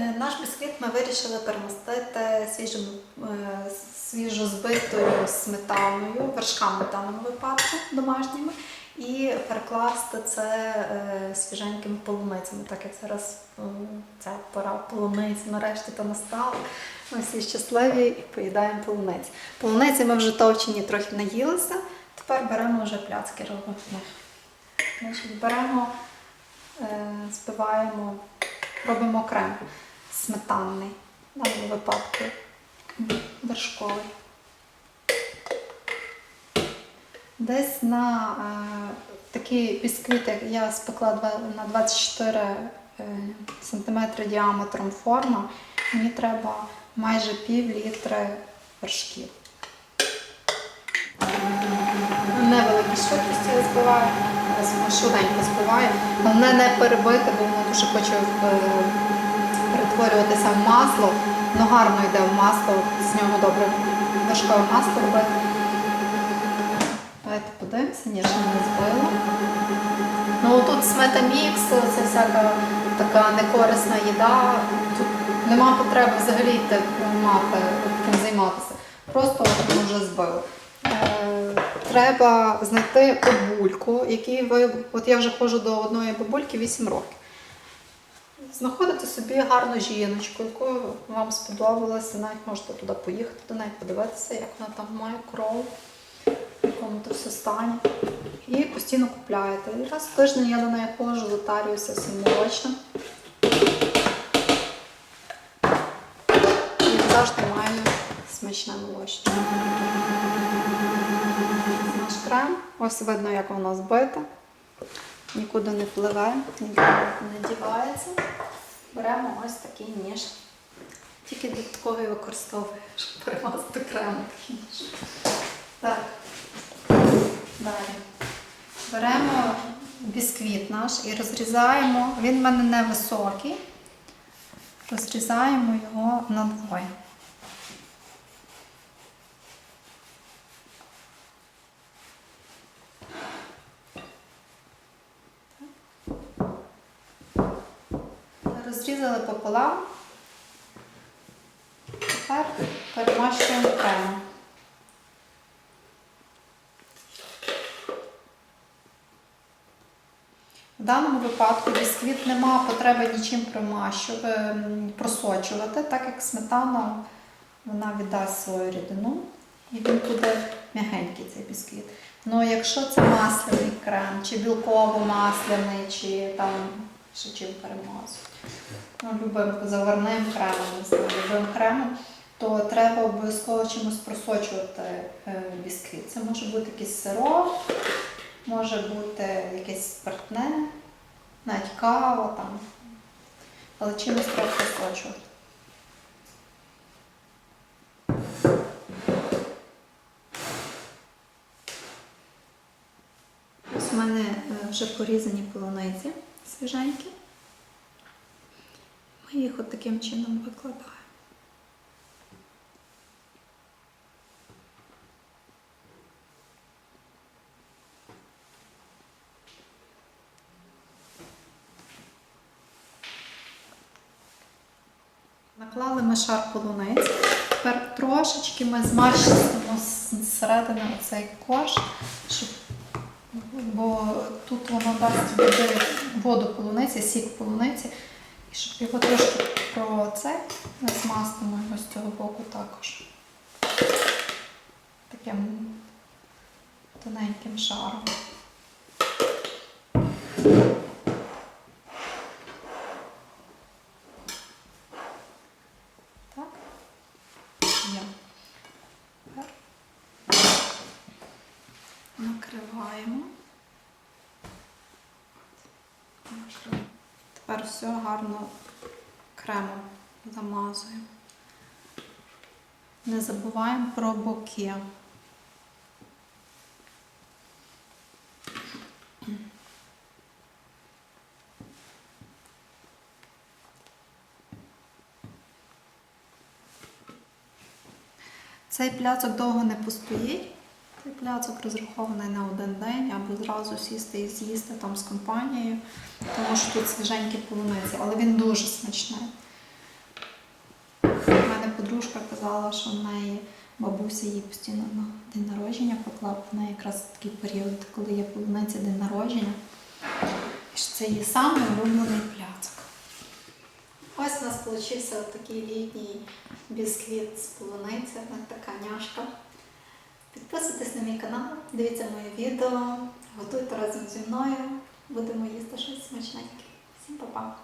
Е, Наш бісквіт ми вирішили перемостити свіжим, е, свіжозбитою сметаною, вершками в даному випадку домашніми, і перекласти це е, свіженькими полуницями, так як зараз ця пора полуниць нарешті то настала. Ми всі щасливі і поїдаємо полуниць. Полуниці ми вже товчені трохи наїлися, тепер беремо вже пляцки робимо. Беремо, збиваємо, робимо крем сметанний, в даному випадку вершковий. Десь на е, такі бісквіти я спекла на 24 е, см діаметром форма. Мені треба майже пів літри вершків. Невеликі швидкості я збиваю, швиденько збиваю. Головне не перебити, бо воно дуже хоче е, перетворюватися в масло. Воно гарно йде в масло, з нього добре важкове масло робити. Давайте подивимося, ні, ще не збила. Ну тут сметамікс, це всяка така некорисна їда. Тут нема потреби взагалі мати, таким займатися. Просто ми вже збили. Треба знайти бабульку, якій ви. От я вже ходжу до одної бабульки 8 років. Знаходите собі гарну жіночку, яку вам сподобалося, навіть можете туди поїхати до неї, подивитися, як вона там має кров, в якому то все стані. І постійно купляєте. І раз в тиждень я до неї ходжу, затарююся всім молочним. І завжди маю смачне молочне. Наш крем. Ось видно, як воно збите. Нікуди не пливе, нікуди не дівається. Беремо ось такий ніж. Тільки і використовую, щоб перемазати крем. Так. Далі. Беремо бісквіт наш і розрізаємо. Він в мене невисокий. Розрізаємо його на Розрізали пополам. Тепер перемащуємо кремом. В даному випадку бісквіт нема потреби нічим ем, просочувати, так як сметана вона віддасть свою рідину і він буде м'ягенький цей бісквіт. Ну якщо це масляний крем, чи білково-масляний, чи там ще чим перемазують, ну, любим заварним кремом, любим кремом, то треба обов'язково чимось просочувати е, бісквіт. Це може бути якийсь сироп, може бути якесь спиртне, навіть кава там. Але чимось треба просочувати. Ось у мене е, вже порізані полуниці свіженькі. Ми їх от таким чином викладаємо. Наклали ми шар полуниць. Тепер трошечки ми змащуємо зсередини оцей кош, щоб, бо тут воно дасть води, воду полуниці, сік полуниці. І щоб його трошки про це ми змастимо його з цього боку також. Таким тоненьким шаром. Так. Накриваємо. Накриваємо. Тепер все гарно кремом замазуємо. Не забуваємо про боки. Цей пляцок довго не постоїть. Цей пляцок розрахований на один день або зразу сісти і з'їсти там з компанією, тому що тут свіженькі полуниці, але він дуже смачний. У мене подружка казала, що в неї бабуся їй постійно на день народження поклав. В неї якраз такий період, коли є полуниця день народження. І що це її самий улюблений пляцок. Ось у нас вийшов такий літній бісквіт з полуниці, така няшка. Підписуйтесь на мій канал, дивіться моє відео, готуйте разом зі мною. Будемо їсти щось смачненьке. Всім па-па!